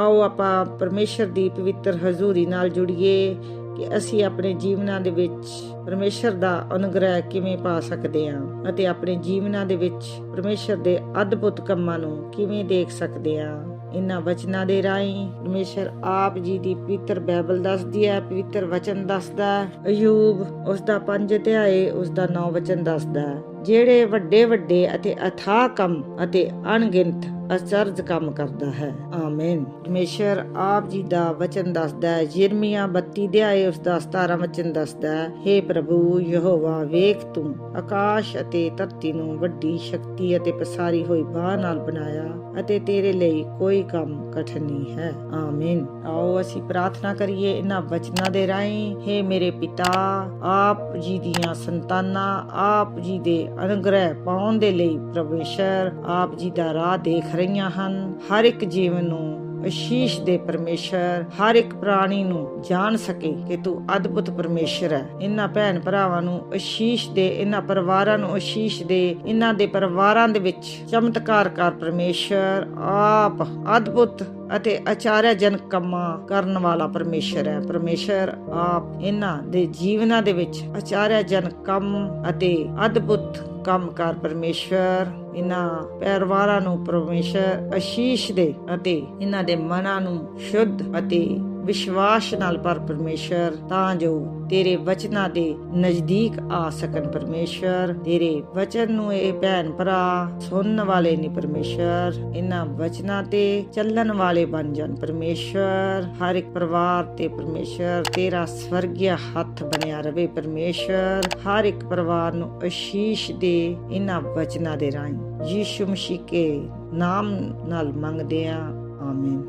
ਆਓ ਆਪਾਂ ਪਰਮੇਸ਼ਰ ਦੀ ਪਵਿੱਤਰ ਹਜ਼ੂਰੀ ਨਾਲ ਜੁੜੀਏ ਕਿ ਅਸੀਂ ਆਪਣੇ ਜੀਵਨਾਂ ਦੇ ਵਿੱਚ ਪਰਮੇਸ਼ਰ ਦਾ ਅਨੁਗ੍ਰਹਿ ਕਿਵੇਂ ਪਾ ਸਕਦੇ ਹਾਂ ਅਤੇ ਆਪਣੇ ਜੀਵਨਾਂ ਦੇ ਵਿੱਚ ਪਰਮੇਸ਼ਰ ਦੇ ਅਦਭੁਤ ਕੰਮਾਂ ਨੂੰ ਕਿਵੇਂ ਦੇਖ ਸਕਦੇ ਹਾਂ। ਇਨ੍ਹਾਂ ਵਚਨਾਂ ਦੇ ਰਾਹੀਂ ਪਰਮੇਸ਼ਰ ਆਪ ਜੀ ਦੀ ਪਵਿੱਤਰ ਬਾਈਬਲ ਦੱਸਦੀ ਹੈ, ਪਵਿੱਤਰ ਵਚਨ ਦੱਸਦਾ ਅਯੂਬ ਉਸ ਦਾ ਪੰਜ ਅਧਿਆਏ ਉਸ ਦਾ ਨੌ ਵਚਨ ਦੱਸਦਾ ਹੈ। ਜਿਹੜੇ ਵੱਡੇ ਵੱਡੇ ਅਤੇ ਅਥਾਹ ਕੰਮ ਅਤੇ ਅਣਗਿਣਤ ਅਚਰਜ ਕੰਮ ਕਰਦਾ ਹੈ। ਆਮੀਨ। ਪਰਮੇਸ਼ਰ ਆਪ ਜੀ ਦਾ ਵਚਨ ਦੱਸਦਾ ਹੈ। ਯਿਰਮੀਆ 32 ਅਧਿਆਏ ਉਸ ਦਾ 17 ਵਚਨ ਦੱਸਦਾ ਹੈ हे ਪ੍ਰਭੂ, ਯਹੋਵਾ, ਵੇਖ ਤੂੰ। ਆਕਾਸ਼ ਅਤੇ ਧਰਤੀ ਨੂੰ ਵੱਡੀ ਸ਼ਕਤੀ ਅਤੇ ਪਸਾਰੀ ਹੋਈ ਬਾਹ ਨਾਲ ਬਣਾਇਆ ਅਤੇ ਤੇਰੇ ਲਈ ਕੋਈ ਕੰਮ ਕਠਿਨ ਨਹੀਂ ਹੈ। ਆਮੀਨ। ਆਓ ਅਸੀਂ ਪ੍ਰਾਰਥਨਾ ਕਰੀਏ ਇਹਨਾਂ ਵਚਨਾਂ ਦੇ ਰਾਹੀਂ। हे ਮੇਰੇ ਪਿਤਾ, ਆਪ ਜੀ ਦੀਆਂ ਸੰਤਾਨਾਂ, ਆਪ ਜੀ ਦੇ ਅਨੁਗ੍ਰਹਿ ਪਾਉਣ ਦੇ ਲਈ ਪਰਮੇਸ਼ਰ ਆਪ ਜੀ ਦਾ ਰਾਹ ਦੇਖ ਰਹੀਆਂ ਹਨ। ਹਰ ਇੱਕ ਜੀਵਨ ਨੂੰ ਅਸ਼ੀਸ਼ ਦੇ ਪਰਮੇਸ਼ਰ, ਹਰ ਇੱਕ ਪ੍ਰਾਣੀ ਨੂੰ ਜਾਣ ਸਕੇ ਕਿ ਤੂੰ ਅਦਭੁਤ ਪਰਮੇਸ਼ਰ ਹੈ। ਇਹਨਾਂ ਭੈਣ ਭਰਾਵਾਂ ਨੂੰ ਅਸ਼ੀਸ਼ ਦੇ, ਇਹਨਾਂ ਪਰਿਵਾਰਾਂ ਨੂੰ ਅਸ਼ੀਸ਼ ਦੇ, ਇਹਨਾਂ ਦੇ ਪਰਿਵਾਰਾਂ ਦੇ ਵਿੱਚ ਚਮਤਕਾਰ ਕਰ ਪਰਮੇਸ਼ਰ, ਆਪ ਅਦਭੁਤ ਅਤੇ ਆਚਾਰਿਆਜਨਕ ਕੰਮਾਂ ਕਰਨ ਵਾਲਾ ਪਰਮੇਸ਼ਰ ਹੈ। ਪਰਮੇਸ਼ਰ ਆਪ ਇਹਨਾਂ ਦੇ ਜੀਵਨਾਂ ਦੇ ਵਿੱਚ ਆਚਾਰਿਆਜਨਕ ਕੰਮ ਅਤੇ ਅਦਭੁਤ ਕੰਮ ਕਰ ਪਰਮੇਸ਼ਰ। ਇਹਨਾਂ ਪੈਰਵਾਰਾਂ ਨੂੰ ਪਰਮੇਸ਼ਰ ਅਸ਼ੀਸ਼ ਦੇ ਅਤੇ ਇਹਨਾਂ ਦੇ ਮਨਾਂ ਨੂੰ ਸ਼ੁੱਧ ਅਤੇ ਵਿਸ਼ਵਾਸ ਨਾਲ ਪਰ ਪਰਮੇਸ਼ਰ, ਤਾਂ ਜੋ ਤੇਰੇ ਵਚਨਾਂ ਦੇ ਨਜ਼ਦੀਕ ਆ ਸਕਣ ਪਰਮੇਸ਼ਰ। ਤੇਰੇ ਵਚਨ ਨੂੰ ਇਹ ਭੈਣ ਭਰਾ, ਸੁਣਨ ਵਾਲੇ ਨਹੀਂ ਪਰਮੇਸ਼ਰ। ਇਹਨਾਂ ਵਚਨਾਂ ਤੇ ਚੱਲਣ ਵਾਲੇ ਬਣ ਜਾਣ ਪਰਮੇਸ਼ਰ। ਹਰ ਇੱਕ ਪਰਿਵਾਰ ਤੇ ਪਰਮੇਸ਼ਰ, ਤੇਰਾ ਸਵਰਗਿਆ ਹੱਥ ਬਣਿਆ ਰਵੇ ਪਰਮੇਸ਼ਰ। ਹਰ ਇੱਕ ਪਰਿਵਾਰ ਨੂੰ ਅਸ਼ੀਸ਼ ਦੇ ਇਹਨਾਂ ਵਚਨਾਂ ਦੇ ਰਾਹੀਂ। ਯੀਸ਼ੂ ਮਸੀਹ ਕੇ ਨਾਮ ਨਾਲ ਮੰਗਦੇ ਆ। ਆਮੀਨ।